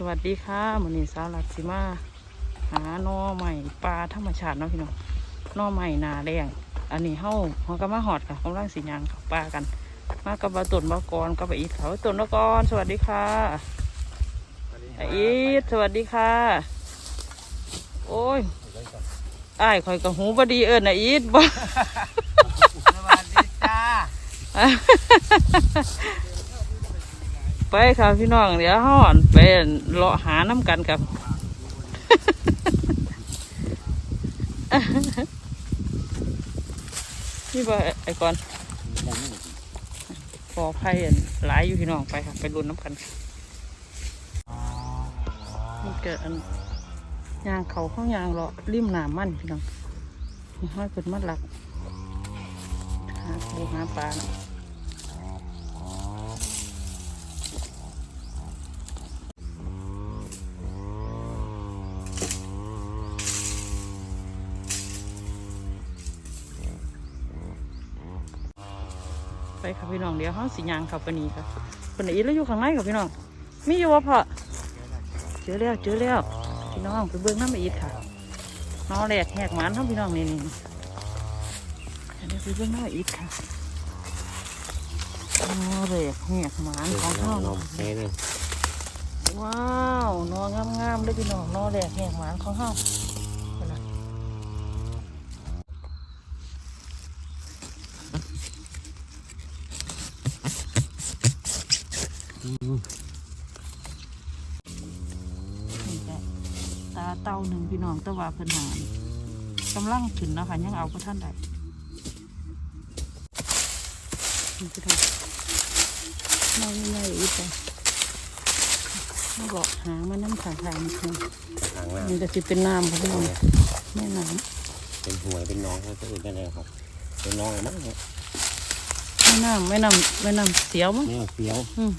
สวัสดีค่ะมันนี้สาวหลักสิมาหาหน่อใหม่ปลาธรรมชาติเนาะพี่น้องหน่อใหม่นาแรงอันนี้เฮาเฮาก็มาหอดค่ะกำลังสียางเขาปลากัน มากับบาตุนบากรกับอีทเขาตุนบากรสวัสดีค่ะอาอีทสวัสดีค่ะ โอ้ยอ้ายคอยกับหูบดีเอิญนะอีทบ่สวัสดีจ้า ไปค่ะพี่น้องเดี๋ยวห่อนไปเลาะหาน้ำกันกับนี่บ่ไอ้ก่อนพอไพ่หลายอยู่พี่น้องไปค่ะไปรุนน้ำกันมันเกิดอันยางเขาข้างยางเลาะริมหนามันพี่น้องมีห้อยเกิดมัดหลักหาปูหาปลา ค่ะพี่น้องเดี๋ยวห้องสียางขับปนีค่ะคนไหนแล้วอยู่ข้างในกับพี่น้องมีอยู่วะพ่อเจอแล้วเจอแล้วพี่น้องไปเบิ้งน้ำอีกค่ะนอแหลกแหกหมันทั้งพี่น้องนี่นี่เดี๋ยวไปเบิ้งน้ำอีกค่ะนอแหลกแหกหมันของเฮาเนาะนี่นึงว้าวนองามๆเลยพี่น้องนอแหลกแหกหมันของเฮาไปนะ นี่จ้ะตาเต้าหนึ่งพี่น้องตะว่าเพิ่นหารกำลังขึ้นนะคะยังเอาพระท่านได้นี่พี่น้องนอนยังไงอีกจ้ะมาบอกหางมาน้ำขางทางนี่ค่ะทางน้มันจะสิเป็นน้ำค่ะพี่น้องแม่น้ำเป็นหวยเป็นน้องเขาจะอื่นกันเลยครับ เป็นน้องมั้งเนี่ยำแม่น้ำแม่น้ำแม่น้ำเสียวมั้งนี่เสียว อืม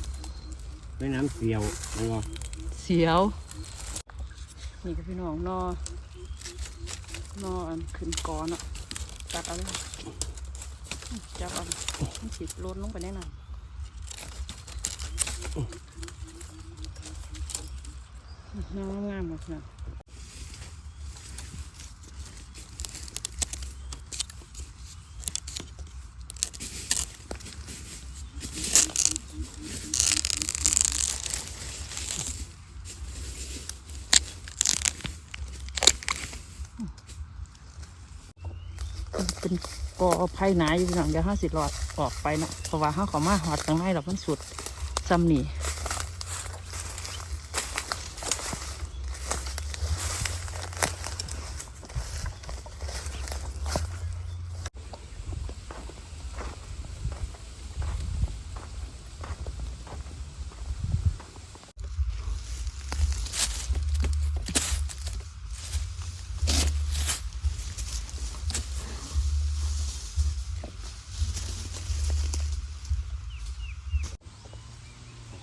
แม่น้ำเสียวนี่ก็เสียว นี่ก็พี่น้องนอนออันขึ้นกอนอะตัดเอาเลยจับเอาฉีดล้นลงไปแน่นอนน้องงามๆเลยนะเป็น ก็ไผ่หนาอยู่พี่น้องเดี๋ยวห้าสิบหลอดออกไปเนาะเพราะว่าห้าขอมาหอดข้างในเรามันสุดซ้ำนี่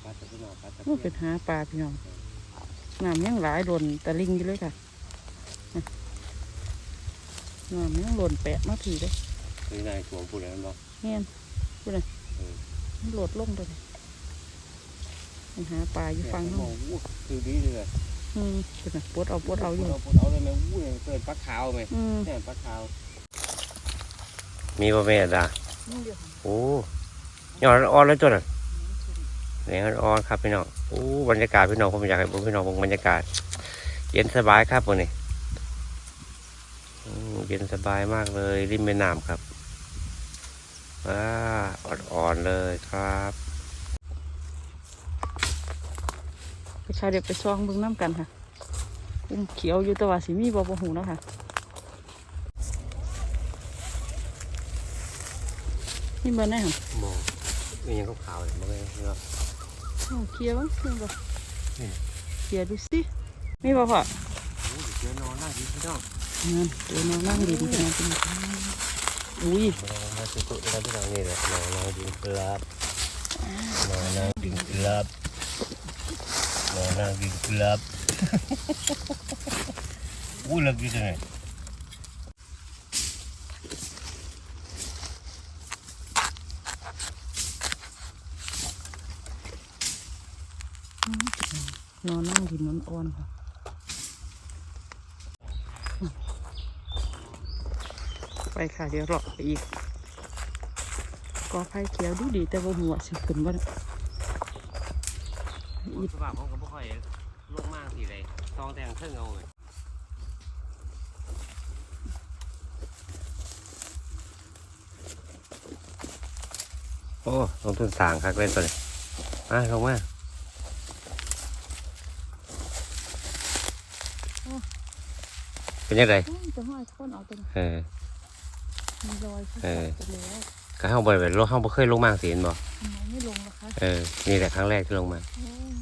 ปัดจะขึ้นมาปัดจะมันเป็นหาปลาพี่น้องน้ำยังหลายหล่นตะลิงอยู่เลยค่ะน้ำยังหล่นแปะมาถือเลยคือนายสวมพูดอะไรนั่นบอกเงี้ยพูดเลยมันโหลดลงเลยมันหาปลาอยู่ฟังเขาเขาวู้คือดีเลยอืมพูดนะปวดเอาปวดเอาอยู่เราปวดเอาเลยไหมวู้เนี่ยเปิดปลาขาวไหมอืมเนี่ยปลาขาวมีป่ะแม่ดานี่เดียวโอ้ยอดอ่อนแล้วจ้ะน่ะ เนี่ยอ่อนครับพี่น้องโอ้บรรยากาศพี่น้องผมอยากให้พี่น้องเบิ่งบรรยากาศ เย็นสบายครับวันนี้อืมเย็นสบายมากเลยริมแม่น้ำครับว้าอ่อนๆเลยครับไปชายเด็กไปซองเบิ่งน้ำกันค่ะอุ้มเขียวอยู่แตะว่าสีมีบ่บ่หูเนาะค่ะนี่เบอร์ไหนค่ะมองนี่ยังขาวๆเลยมองเลย เนาะเอาเคลียร์บ้างนี่บ่นี่เคลียร์ดูสิมีบ่พ่อโอ้ยเจอนอนนั่งดีพี่น้องนั่นเดี๋ยวน้องนั่งดีดีนะเป็นอุ้ยมามาสุดๆแล้วพี่น้องนี่แหละนอนนั่งดีครับนอนนั่งดีครับนอนนั่งดีครับอู้เลิกดีจังเลยน นอนนั่งดินนอนอ่อนค่ะไปค่ะเดี๋ยวรอไปอีกกอไผ่เขียวดูดีแต่ว่าหัวสิขึ้นบ่ได้อีสว่าผมก็บ่ค่อยลงมากสิเลยซองแต่งเทิงเอาเลยโอ้ลงทุนสางคักเล่นตัวนี้มาลงมา เป็นยังไงโอ้ยจะห้อยคนเอาตัวนี้เออมีรอยขึ้นเออไปแล้วก็เฮาบ่ได้ไปลงเฮาบ่เคยลงมากสิเห็นบ่ทำไมไม่ลงล่ะคะเออนี่แหละครั้งแรกที่ลงมาโอ้ย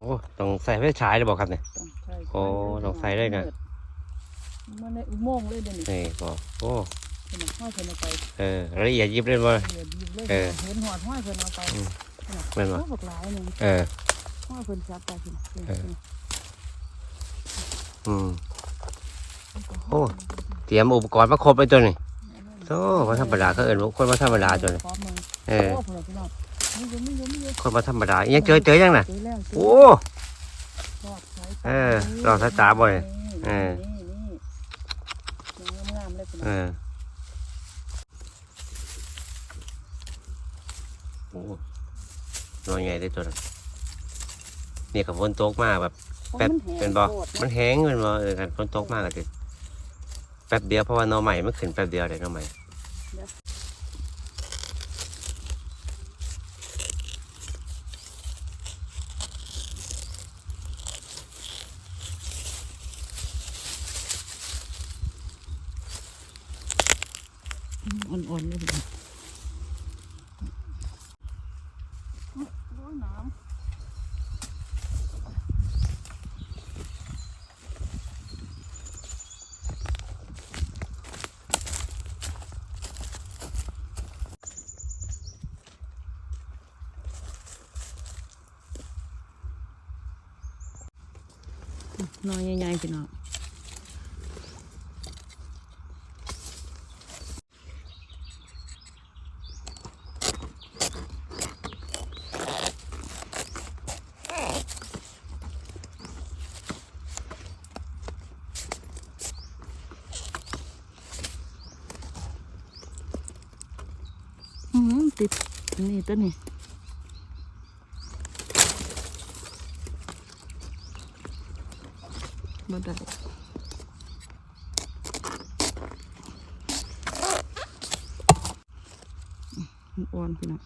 โอ้ต้องใส่ไฟฉายเลยบอกครับเนี่ยต้องใส่โอ้ต้องใส่ด้วยนะมันในอุโมงค์เลยเดี๋ยวนี้นี่บอกโอ้เพิ่นเอาห้อยเพิ่นเอาไปเออละเอียดยิบเลยบ่เดี๋ยวดีเลยเออเห็นหอดห้อยเพิ่นเอาไปอืมนั่นน่ะแม่นบ่โอ้บักหลายหนึงเออห้อยเพิ่นซับไปเพิ่นเพิ่นเออเพิ่นอืม โอ้เตรียมอุปกรณ์มาครบไปตัวนี้โธ่มาธรรมดาเขาเอิ้นว่าคนมาธรรมดาตัวนี้พร้อมมึงเออโอ้เพิ่นเอาพี่น้องไม่ยอมไม่ยอมไม่ยอมคนมาธรรมดาอิหยังเจอเจอยังน่ะเจอแล้วเจอโอ้รอดสายตาเออรอดสายตาบ่เนี่ยนี่เออนี่นี่งามๆเลยพี่น้เอองอโอ้นอนไงได้ตัวนั้นนี่กับฝนตกมาแบบแป๊บโอ้เป็นบ่โคตรมันแห้งเป็นบ่เออกันฝนตกมากก็สิ แป๊บเดียวเพราะว่าหนอใหม่มันขึ้นแป๊บเดียวเลยหนอใหม่อ่อนๆเลยพี่น้องอุ๊ยโอ้ยน้ำ น้อยใหญ่ๆ พี่น้องอืมติดนี่ตัวนี้ มาได้มันอ่อนพี่น้อง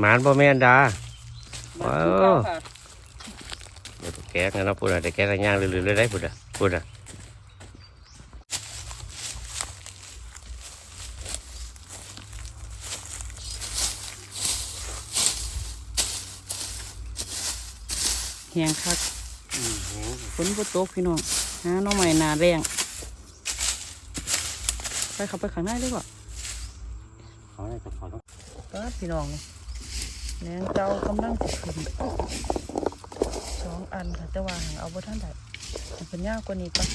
หมานบ่แม่นดามาว้าวคือเก่าค่ะเดี๋ยวแก๊กนะเนาะพูดอะเดี๋ยวแก๊กกันย่างลืมๆเลยได้พูดอะพูดอะ หงคักฝนบ่ตกพี่น้องหาหน้องใหม่นาแรงไปเขับไปข้างในเลยก่อนเขาได้จะขอต้องก็พี่น้องนี่แหนงเจ้ากำลังจะขึ้นสองอันค่ะแต่ว่าหางเอาบ่ท่านได้ให้เป็นยาวกว่านี้ก่อน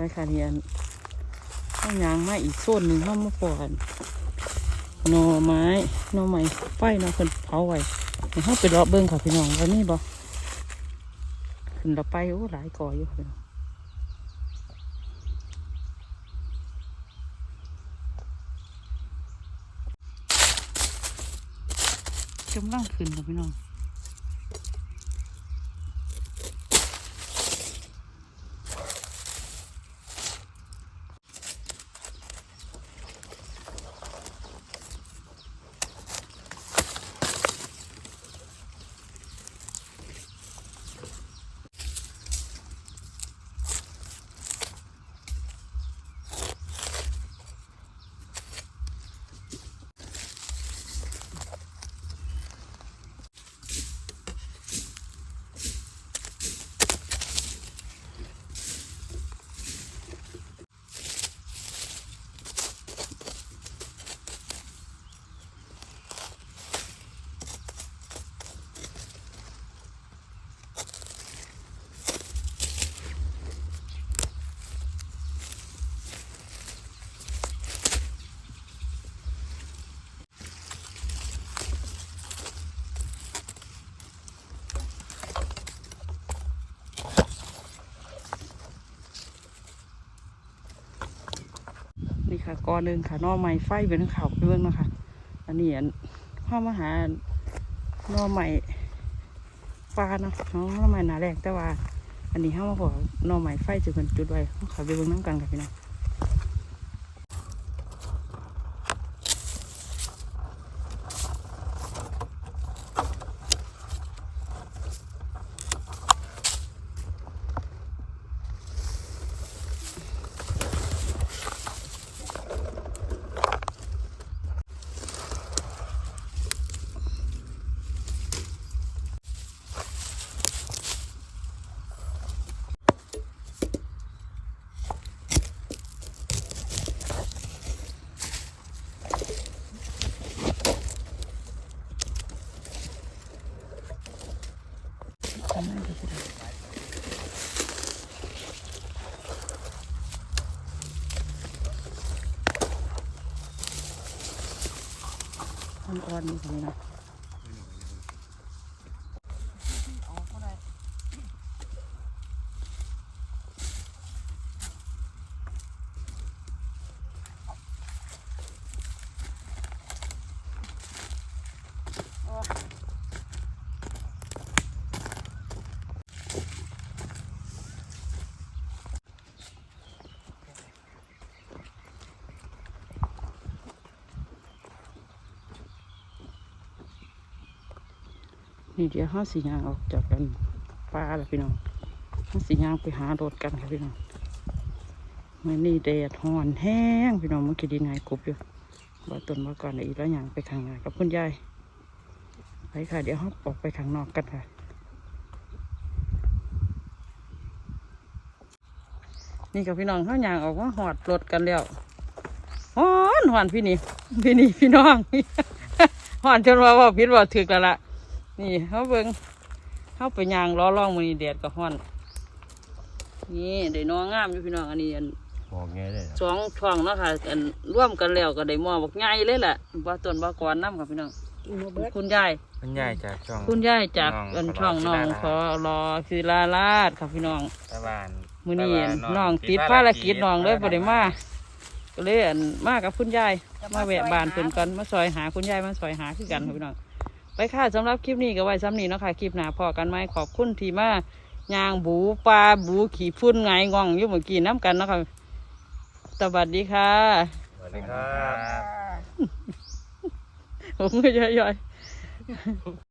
ไปค่ะเรียนข้างยางมาอีกโซนหนึ่งห้องมาปอนหน่อไม้หน่อไม้ไฟนาะเพิ่นเผาไว้เดี๋ยวเราไปรอเบิ่งค่ะพี่น้องวันนี้บ่ขึ้นเราไปโอ้หลายก่ออยู่ค่ะพี่น้องกกำลังขึ้นค่ะพี่น้อง ค่ะกอหนึ่งค่ะนอไม้ไฟเป็นเขาวเรื่องนะคะอันนี้อันข้ามาหานอไม้ฟ้าเนาะหนอไม้หนาแรกแต่ว่า อันนี้ห้ามาบอกนอไม้ไฟจะเป็นจุดไว้เขาไปเบิ่งน้ำกันค่ะพี่น้อง ทำได้ก็สิได้ อ่อนๆนี่ค่ะนี่นะ นี่เดี๋ยวห้าสียางออกจากกันปลาแล้วพี่น้องห้าสียางไปหารถกันค่ะพี่น้องมื่อนี้แดดฮ้อนแห้งพี่น้องเมื่อกี้ดีไงกบอยู่บ่ต้นมาก่อนอีกแล้วยางไปข้างหน้ากับคุณยายไปค่ะ เดี๋ยวเราออกไปข้างนอกกันค่ะ นี่กับพี่น้องเขายางออกมาหอดรถกันแล้วฮ้อนหอนพี่นี่พี่นี่พี่น้องหอนจนว่าว่าพิษว่าถึกแล้วล่ะ นี่เขาเบิ่งเขาไปยางล้อล่องมือนี่แดดก็ฮ้อนนี่ได้น้องงามอยู่พี่น้องอันนี้อันบอกไงเลยสองช่องเนาะค่ะอันร่วมกันแล้วก็ได้หม้อบักใหญ่เลยแหละว่าต้นว่ากรน้ำค่ะพี่น้องคุณยายมันใหญ่จากช่องคุณยายจากน้องอันช่องน้องขอรอคือลาลาดค่ะพี่น้องตะวันมื้อนี้ตะวัน้องติดภารกิจน้องเลยบ่ได้มาก็เลยอันมากับคุณยายมาแวะบ้านเพิ่นกันมาซอยหาคุณยายมาซอยหาคือกันค่ะพี่น้อง ไปค่ะสำหรับคลิปนี้ก็ไว้ซ้ำนี้เนาะค่ะ คลิปหน้าพอกันไหมขอบคุณที่มายางบูปลาบูขี่พุ่นไงายง่องอยู่เมื่อกี้น้ำกันเนาะค่ะสวัสดีค่ะสวัสดีครับ ผมก็ย่อยๆ